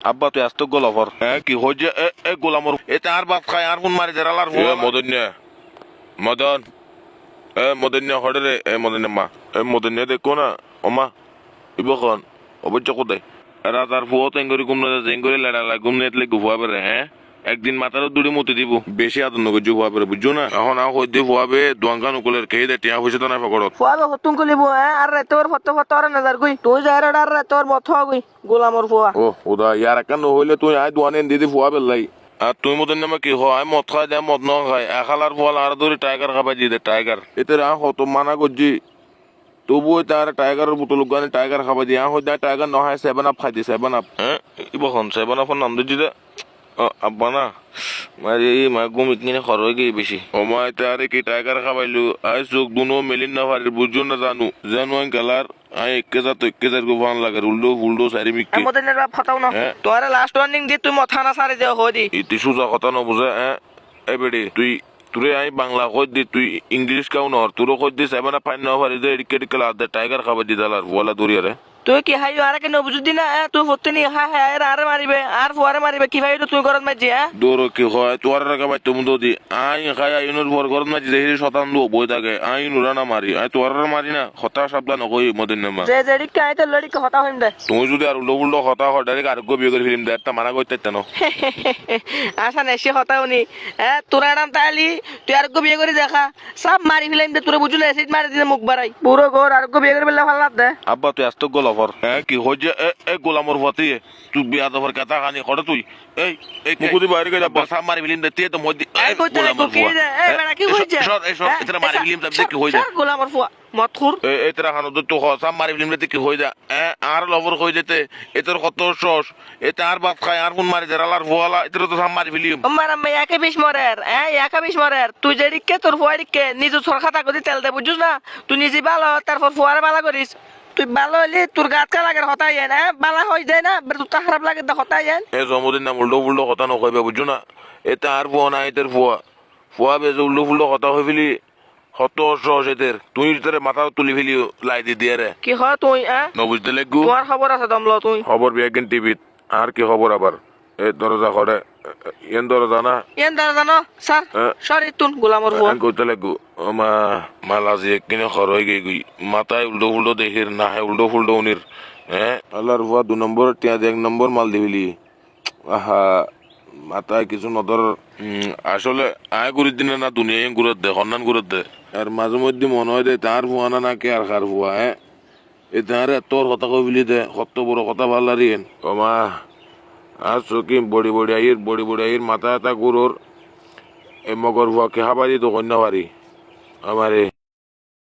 আব্বা তুই আসতো গোলাভর হ্যাঁ কি হয়েছে? এ গোলামর এতে আর বাপ খায় আর কোন মারি দেরালার এ মদন মদন। এ মদন হড়ে রে। এ মদন মা। এ মদন দেখো না ওমা ইবখন অবশ্য কোথায়? রাজার ফুয়ো তেঙ্গরি গুম না তেঙ্গরি লড়ালা গুম নেতলে গুফা বেরে হ্যাঁ? একদিন মাথার দুড়ি মতি দিব। বেশি আদর নগে জু বেরে বুঝছ না? এখন আও হই দিয়ে ফুয়াবে দোয়াঙ্কা নকলের খেয়ে দে টিয়া পয়সা তো না পকড়ত ফুয়াবে হতুন কলিব হ্যাঁ আর রে তোর ফটো ফটো আর নজর গই। তুই যাই রে আর রে তোর মত গই গোলামর ফুয়া ও ওদা ইয়ার একান নহইলে তুই আই দোয়ানে দিদি ফুয়া বেলাই আর তুই মতন নামে কি হয় মদ খাই দে মদ ন খাই এখালার ফল আর ধরে টাইগার খাবাই দিয়ে দে টাইগার এতে রা হত মানা করছি তবুও তার টাইগারের বোতল গানে টাইগার খাবাই দিয়ে আহ দে টাইগার নহয় সেভেন আপ খাই দি সেভেন আপ হ্যাঁ ইবখন সেভেন আপর নাম দিচ্ছি আব্বা না মারি মা গুম ইকিনে খর হয়ে গিয়ে বেশি ও মা তারে কি টাইগার খাবাইলু আই চোখ দুনো মেলিন না পারি বুঝছ না জানু জানু আই গেলার আই একে যা তো একে যার গো ভান লাগে উল্টো উল্টো সারি নে। বাপ না হ্যাঁ। লাস্ট ওয়ার্নিং দি তুই মথা না সারি দে। ইতি সুজা কথা হ্যাঁ এ? বেডি তুই তুরে আই বাংলা কই দি তুই ইংলিশ কাউ নর তুরো কই দি সেভেন ফাইন না পারি দে এডিকে এডিকে লাদ টাইগার খাবার দি দালার বলা দূরিয়ারে তুই কি হাই আর কেন বুঝদি না হ্যাঁ? তুই হতে নি হ্যাঁ হ্যাঁ আর আর মারিবে আর ফুয়ারে মারিবে কি ভাই তুই গরত মারজি হ্যাঁ? দৌড় কি হয়? তোর রাখা বাই তুমি তো দি। আই খাই আইনুর ভর ঘর মাঝি দেখি শতান দো বই থাকে আই নুরা না মারি। আই তোর মারি না হতা শব্দ নকই মদিন নামা। যে জেডি কাই তো লড়ি হতা হইম দে। তুমি যদি আর উল্টো উল্টো হতা হয় ডাইরেক্ট আরোগ্য বিয়ে করে ফিল্ম দেয় একটা মানা করতে তেন আশা নেছি হতা উনি। হ্যাঁ তোরা নাম তাইলি তুই আর বিয়ে করে দেখা। সব মারি ফেলাইম দে তোরা বুঝলে এসিড মারি দিলে মুখ বাড়াই। পুরো ঘর আর বিয়ে করে ফেললে ভালো লাগবে আব্বা তুই আসতো হ্যাঁ কি হচ্ছে এ এ গোলামর তুই বিয়া দফর কথা খানি করে তুই? এই এই মুকুদি বাইরে গেছে বসা মারি ফিল্ম দেখতে তো মধ্যে কইতে কি রে এই বেড়া কি হইছে? সর এই সর এটা মারি ফিল্ম দেখতে কি হই যায় গোলামর ফুয়া মতখুর এই এই তেরা খানো তো হসা মারি ফিল্ম দেখতে কি হই যায় এ আর লবর হই যেতে? এতর কত সস? এটা আর বাপ খায় আর ফোন মারি দেরালার ভোয়ালা এতর তো সাম মারি ফিল্ম। আমার আম্মা একে বিশ মরের হ্যাঁ একে বিশ মরের। তুই যে রিক্কে তোর ফুয়া রিক্কে নিজে সর খাতা করে তেল দে বুঝছিস না? তুই নিজে ভালো তারপর ফুয়ারে ভালো করিস। তুই ভালো হইলি তোর গাত কা লাগে হতাই যায় না বালা হয়ে যায় না তোর তা খারাপ লাগে তো হতাই যায় এ জমদিন না উল্টো ফুল্টো কথা নকইবে বুঝছ না? এটা আর ফুয়া না এদের ফুয়া ফুয়া বেজে উল্টো ফুল্টো কথা হই ফেলি হত সহজ এদের তুই তোরে মাথা তুলি ফেলি লাই দি দিয়ে রে কি হয় তুই হ্যাঁ নবুঝতে লাগু। তোমার খবর আছে দমলো তুই। খবর বিয়াগিন টিভিত। আর কি খবর আবার এই দরজা করে আমি কইতে লাগু ও মা মালাজি একদিনে খর হয়ে গই গই মাথায় উল্টো ফুল্টো দেখির না হে উল্টো ফুল্টো উনির হ্যাঁ আল্লাহর ফুয়া দু নম্বর টিয়া এক নম্বর মাল দিবিলি আহা মাথায় কিছু নদর উম, আসলে আয় গুড়ির দিনে না দুনিয়ায় গুড়ত দে সন্ধান গুড়ত দে আর মাঝে মধ্যে মনে হয় দে তার ফুয়া না না কে আর খার ফুয়া হ্যাঁ এই তাহারে তোর কথা কই বিলি দে কত বড় কথা ভালো লাগিয়েন ও মা আর চকি বড়ি বড়ি আহির বড়ি বড়ি আহির মাথা এটা গুরুর মগর হুয়াকে হাবারি তো কন্যা বাড়ি আমারে